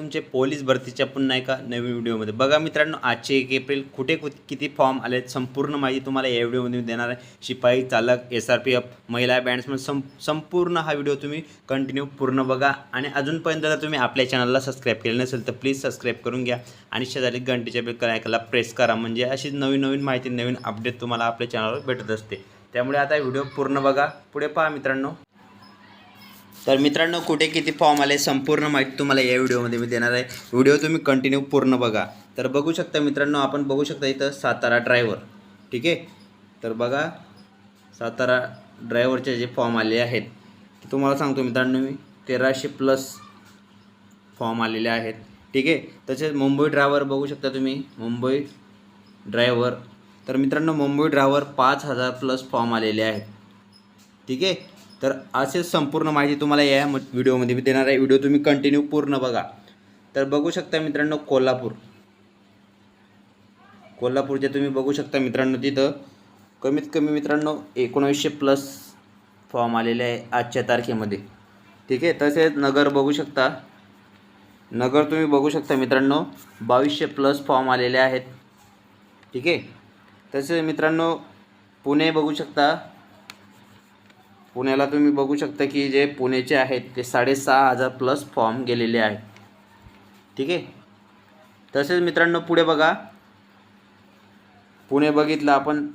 तुमचे पोलीस भरतीच्या पुन्हा एका नवीन व्हिडिओमध्ये. बघा मित्रांनो आजचे एक एप्रिल कुठे कुठ किती फॉर्म आले आहेत संपूर्ण माहिती तुम्हाला या व्हिडिओमध्ये मी देणार आहे. शिपाई चालक एस आर पी एफ महिला बँड्समन सं संपूर्ण हा व्हिडिओ तुम्ही कंटिन्यू पूर्ण बघा. आणि अजूनपर्यंत जर तुम्ही आपल्या चॅनलला सबस्क्राईब केलं नसेल तर प्लीज सबस्क्राईब करून घ्या. आणि शेजारी घंटेच्या बेल ऐकायला प्रेस करा. म्हणजे अशी नवीन नवीन माहिती नवीन अपडेट तुम्हाला आपल्या चॅनलवर भेटत असते. त्यामुळे आता व्हिडिओ पूर्ण बघा. पुढे पहा मित्रांनो. तर मित्रांनो कुठे किती फॉर्म आले संपूर्ण माहिती तुम्हाला या व्हिडिओमध्ये मी देणार आहे. व्हिडिओ तुम्ही कंटिन्यू पूर्ण बघा. तर बघू शकता मित्रांनो आपण बघू शकता इथं सातारा ड्रायव्हर ठीक आहे? तर बघा सातारा ड्रायव्हरचे जे फॉर्म आले आहेत तुम्हाला सांगतो मित्रांनो मी. तेराशे प्लस फॉर्म आलेले आहेत. ठीक आहे? तसेच मुंबई ड्रायव्हर बघू शकता तुम्ही. मुंबई ड्रायव्हर तर मित्रांनो मुंबई ड्रायव्हर पाच हजार प्लस फॉर्म आलेले आहेत. ठीक आहे? तर असे संपूर्ण माहिती तुम्हाला या व्हिडिओमध्ये मी देणार आहे. व्हिडिओ तुम्ही कंटिन्यू पूर्ण बघा. तर बघू शकता मित्रांनो कोल्हापूर. कोल्हापूरचे तुम्ही बघू शकता मित्रांनो तिथं कमीत कमी मित्रांनो एकोणीसशे प्लस फॉर्म आलेले आहे आजच्या तारखेमध्ये. ठीक आहे? तसेच नगर बघू शकता. नगर तुम्ही बघू शकता मित्रांनो बावीसशे प्लस फॉर्म आलेले आहेत. ठीक आहे? तसेच मित्रांनो पुणे बघू शकता. पुण्याला तुम्ही बघू शकता की जे पुणेचे आहेत ते साडेसहा हजार प्लस फॉर्म गेलेले आहेत. ठीक आहे? तसेच मित्रांनो पुढे बघा. पुणे बघितलं आपण.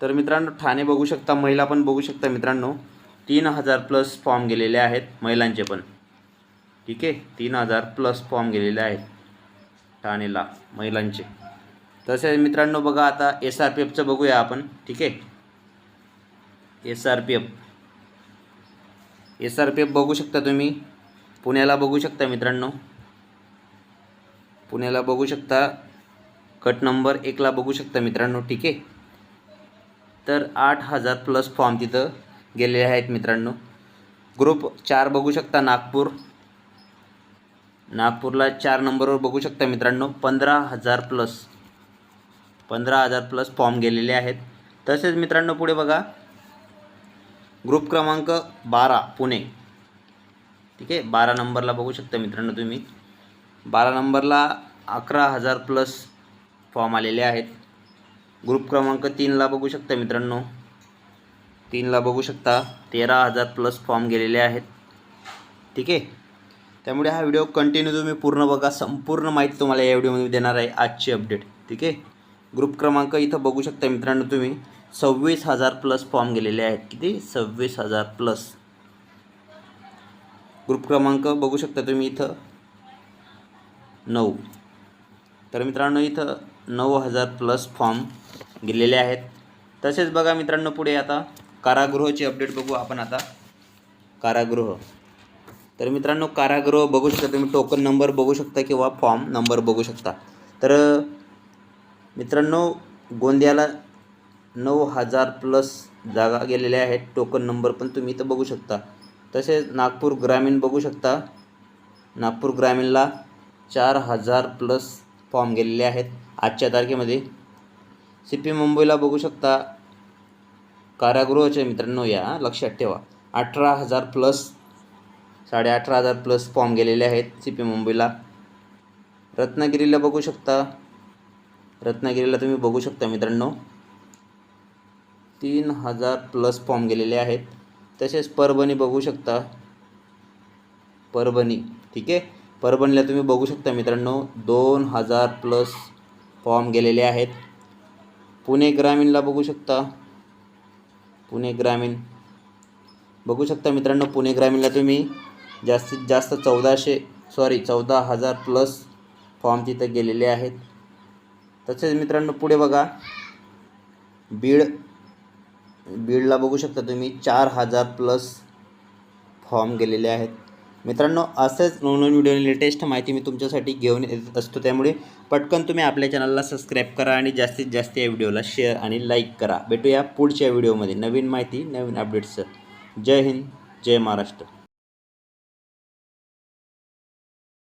तर मित्रांनो ठाणे बघू शकता महिला पण बघू शकता मित्रांनो. तीन हजार प्लस फॉर्म गेलेले आहेत महिलांचे पण. ठीक आहे? तीन हजार प्लस फॉर्म गेलेले आहेत ठाणेला महिलांचे. तसेच मित्रांनो बघा आता एस आर पी एफचं बघूया आपण. ठीक आहे? S R P F S R P F बघू शकता तुम्ही. पुण्याला बघू शकता मित्रांनो. पुण्याला बघू शकता. कट नंबर एकला बघू शकता मित्रांनो ठीक आहे. तर आठ हजार प्लस फॉर्म तिथं गेलेले आहेत मित्रांनो. ग्रुप चार बघू शकता नागपूर. नागपूरला चार नंबरवर बघू शकता मित्रांनो पंधरा हजार प्लस पंधरा हजार प्लस फॉर्म गेलेले आहेत. तसेच मित्रांनो पुढे बघा. ग्रुप क्रमांक बारा पुणे. ठीक आहे? बारा नंबरला बघू शकता मित्रांनो तुम्ही. बारा नंबरला अकरा हजार प्लस फॉर्म आलेले आहेत. ग्रुप क्रमांक तीनला बघू शकता मित्रांनो. तीनला बघू शकता तेरा हजार प्लस फॉर्म गेलेले आहेत. ठीक आहे? त्यामुळे हा व्हिडिओ कंटिन्यू तुम्ही पूर्ण बघा. संपूर्ण माहिती तुम्हाला या व्हिडिओमध्ये देणार आहे आजची अपडेट ठीक आहे? ग्रुप क्रमांक इथं बघू शकता मित्रांनो तुम्ही. सव्वीस हजार प्लस फॉर्म गेलेले आहेत किती? सव्वीस हजार प्लस ग्रुप क्रमांक बघू शकता तुम्ही इथं. नऊ. तर मित्रांनो इथं नऊ हजार प्लस फॉर्म गेलेले आहेत. तसेच बघा मित्रांनो पुढे आता कारागृहाची अपडेट बघू आपण आता. कारागृह. तर मित्रांनो कारागृह बघू शकता तुम्ही. टोकन नंबर बघू शकता किंवा फॉर्म नंबर बघू शकता. तर मित्रांनो गोंदियाला नऊ हजार प्लस जागा गेलेल्या आहेत. टोकन नंबर पण तुम्ही इथं बघू शकता. तसेच नागपूर ग्रामीण बघू शकता. नागपूर ग्रामीणला चार हजार प्लस फॉर्म गेलेले आहेत आजच्या तारखेमध्ये. सी पी मुंबईला बघू शकता. कारागृहाचे मित्रांनो या लक्षात ठेवा. अठरा हजार प्लस साडे अठरा हजार प्लस फॉर्म गेलेले आहेत सी पी मुंबईला. रत्नागिरीला बघू शकता. रत्नागिरीला तुम्ही बघू शकता मित्रांनो. तीन हजार प्लस फॉर्म गेलेले आहेत. तसेच परभणी बघू शकता. परभणी ठीक आहे? परभणीला तुम्ही बघू शकता मित्रांनो दोन हजार प्लस फॉर्म गेलेले आहेत. पुणे ग्रामीणला बघू शकता. पुणे ग्रामीण. बघू शकता मित्रांनो पुणे ग्रामीणला तुम्ही जास्तीत जास्त चौदाशे सॉरी चौदा हजार प्लस फॉर्म तिथं गेलेले आहेत. तसेच मित्रांनो पुढे बघा. बीड बीडला बघू शकता तुम्ही चार हजार प्लस फॉर्म गेलेले आहेत. मित्रांनो असेच नवनवीन व्हिडिओ लेटेस्ट माहिती मी तुमच्यासाठी घेऊन येत असतो. त्यामुळे पटकन तुम्ही आपल्या चॅनलला सबस्क्राईब करा आणि जास्तीत जास्त या व्हिडिओला शेअर आणि लाईक करा. भेटूया पुढच्या व्हिडिओमध्ये नवीन माहिती नवीन अपडेट्स जय हिंद जय महाराष्ट्र.